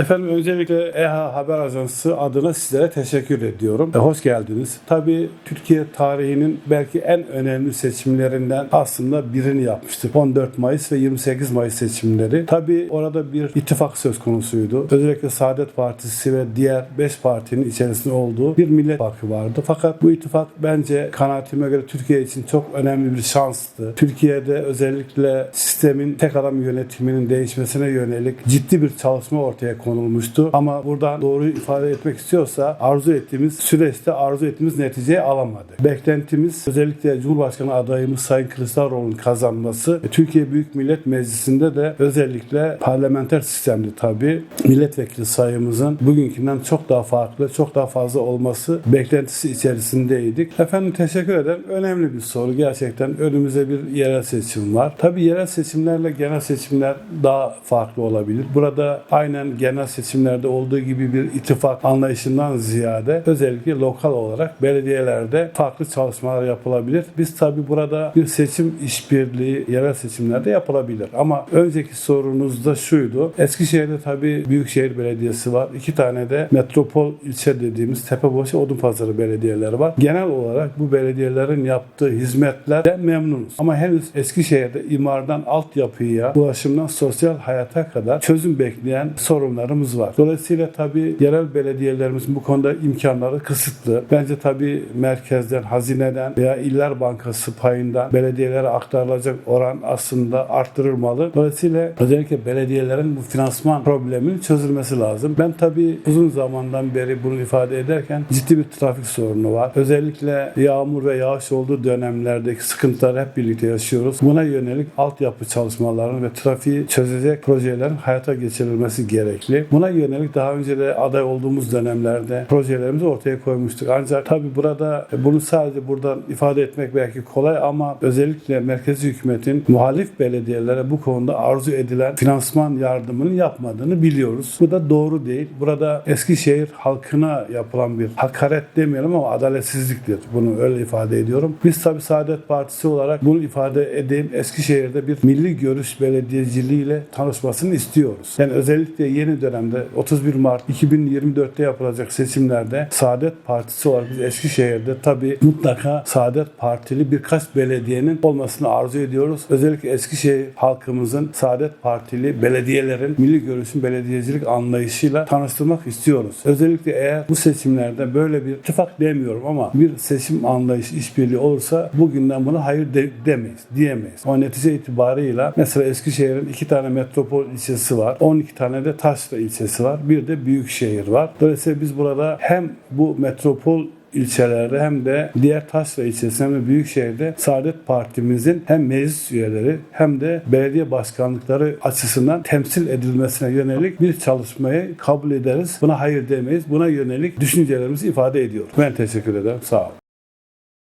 Efendim öncelikle EHA Haber Ajansı adına sizlere teşekkür ediyorum. E, hoş geldiniz. Tabii Türkiye tarihinin belki en önemli seçimlerinden aslında birini yapmıştık. 14 Mayıs ve 28 Mayıs seçimleri. Tabii orada bir ittifak söz konusuydu. Özellikle Saadet Partisi ve diğer 5 partinin içerisinde olduğu bir millet ittifakı vardı. Fakat bu ittifak bence kanaatime göre Türkiye için çok önemli bir şanstı. Türkiye'de özellikle sistemin tek adam yönetiminin değişmesine yönelik ciddi bir çalışma ortaya konulmuştu. Ama buradan doğruyu ifade etmek istiyorsa arzu ettiğimiz süreçte arzu ettiğimiz neticeyi alamadı. Beklentimiz özellikle Cumhurbaşkanı adayımız Sayın Kılıçdaroğlu'nun kazanması Türkiye Büyük Millet Meclisi'nde de özellikle parlamenter sistemli tabii milletvekili sayımızın bugünkünden çok daha farklı, çok daha fazla olması beklentisi içerisindeydik. Efendim teşekkür ederim. Önemli bir soru gerçekten. Önümüzde bir yerel seçim var. Tabii yerel seçimlerle genel seçimler daha farklı olabilir. Burada aynen genel seçimlerde olduğu gibi bir ittifak anlayışından ziyade özellikle lokal olarak belediyelerde farklı çalışmalar yapılabilir. Biz tabii burada bir seçim işbirliği yerel seçimlerde yapılabilir. Ama önceki sorunuz da şuydu. Eskişehir'de tabii Büyükşehir Belediyesi var. İki tane de metropol ilçe dediğimiz Tepebaşı Odunpazarı belediyeleri var. Genel olarak bu belediyelerin yaptığı hizmetlerden memnunuz. Ama henüz Eskişehir'de imardan altyapıya, ulaşımdan sosyal hayata kadar çözüm bekleyen sorunlarımız var. Dolayısıyla tabii yerel belediyelerimizin bu konuda imkanları kısıtlı. Bence tabii merkezden, hazineden veya iller bankası payından belediyelere aktarılacak oran aslında arttırılmalı. Dolayısıyla özellikle belediyelerin bu finansman probleminin çözülmesi lazım. Ben tabii uzun zamandan beri bunu ifade ederken ciddi bir trafik sorunu var. Özellikle yağmur ve yağış olduğu dönemlerdeki sıkıntıları hep birlikte yaşıyoruz. Buna yönelik altyapı çalışmalarının ve trafiği çözecek projelerin hayata geçirilmesi gerekli. Buna yönelik daha önce de aday olduğumuz dönemlerde projelerimizi ortaya koymuştuk. Ancak tabii burada e, bunu sadece buradan ifade etmek belki kolay ama özellikle merkezi hükümetin muhalif belediyelere bu konuda arzu edilen finansman yardımını yapmadığını biliyoruz. Bu da doğru değil. Burada Eskişehir halkına yapılan bir hakaret demeyelim ama adaletsizliktir. Bunu öyle ifade ediyorum. Biz tabii Saadet Partisi olarak bunu ifade edeyim. Eskişehir'de bir milli görüş belediyeciliğiyle tanışmasını istiyoruz. Yani özellikle yeni dönemde 31 Mart 2024'te yapılacak seçimlerde Saadet Partisi olarak biz Eskişehir'de tabii mutlaka Saadet Partili birkaç belediyenin olmasını arzu ediyoruz. Özellikle Eskişehir halkımızın Saadet Partili belediyelerin milli görüşün belediyecilik anlayışıyla tanıştırmak istiyoruz. Özellikle eğer bu seçimlerde böyle bir ittifak demiyorum ama bir seçim anlayışı işbirliği olursa bugünden buna hayır de- demeyiz, diyemeyiz. O netice itibarıyla mesela Eskişehir'in iki tane metropol ilçesi var. 12 tane de Taşra ilçesi var. Bir de Büyükşehir var. Dolayısıyla biz burada hem bu metropol ilçelerde hem de diğer Taşra ilçesi hem de Büyükşehir'de Saadet Partimizin hem meclis üyeleri hem de belediye başkanlıkları açısından temsil edilmesine yönelik bir çalışmayı kabul ederiz. Buna hayır demeyiz. Buna yönelik düşüncelerimizi ifade ediyoruz. Ben teşekkür ederim. Sağ olun.